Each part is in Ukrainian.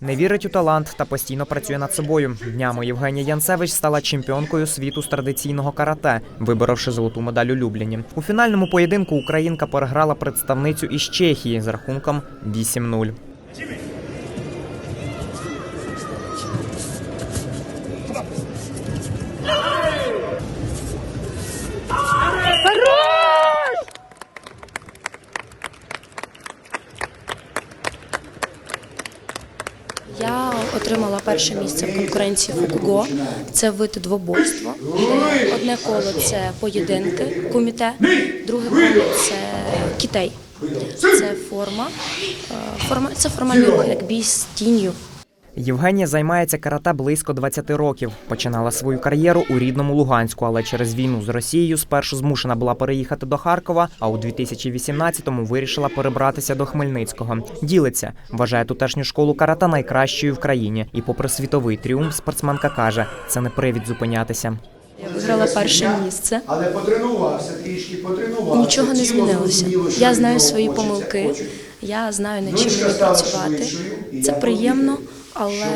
Не вірить у талант та постійно працює над собою. Днями Євгенія Янцевич стала чемпіонкою світу з традиційного карате, виборовши золоту медаль у Любліні. У фінальному поєдинку Українка переграла представницю із Чехії з рахунком 8-0. Я отримала перше місце в конкуренції Фукуго. Це вид двоборства. Одне коло це поєдинки, куміте, друге коло це кітей. Це форма. Е, форма це формальний рух, як бій з тінню. Євгенія займається карате близько 20 років. Починала свою кар'єру у рідному Луганську, але через війну з Росією спершу змушена була переїхати до Харкова, а у 2018-му вирішила перебратися до Хмельницького. Ділиться, вважає тутешню школу карате найкращою в країні. І, попри світовий тріумф, спортсменка каже, це не привід зупинятися. Я виграла перше місце. Але потренувався трішки, потренувався. Нічого не змінилося. Я знаю свої помилки. Я знаю, над чим працювати. Це приємно, але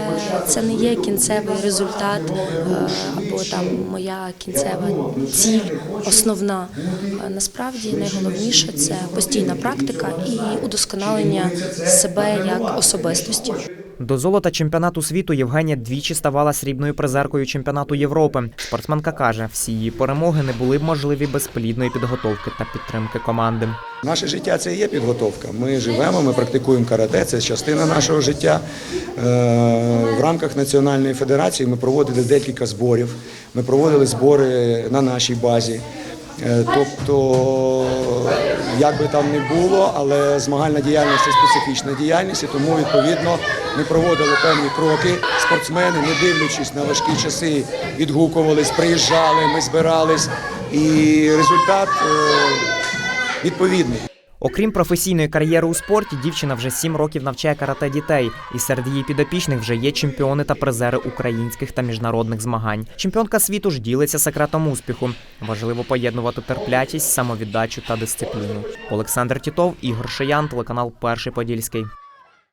це не є кінцевий результат е, або там моя кінцева ціль, основна. Е, Насправді найголовніше це постійна практика і удосконалення себе як особистості. До золота чемпіонату світу Євгенія двічі ставала срібною призеркою чемпіонату Європи. Спортсменка каже, всі її перемоги не були б можливі без плідної підготовки та підтримки команди. Наше життя це і є підготовка. Ми живемо, ми практикуємо карате, це частина нашого життя. Е, В рамках Національної федерації ми проводили декілька зборів. Ми проводили збори на нашій базі. Е, Тобто, як би там не було, але змагальна діяльність це специфічна діяльність, і тому відповідно ми проводили певні кроки. Спортсмени, не дивлячись на важкі часи, відгукувались, приїжджали, ми збирались, і результат е, відповідний. Окрім професійної кар'єри у спорті, дівчина вже сім років навчає карате дітей, і серед її підопічних вже є чемпіони та призери українських та міжнародних змагань. Чемпіонка світу ж ділиться секретом успіху. Важливо поєднувати терплячість, самовіддачу та дисципліну. Олександр Тітов, Ігор Шиян, телеканал Перший Подільський.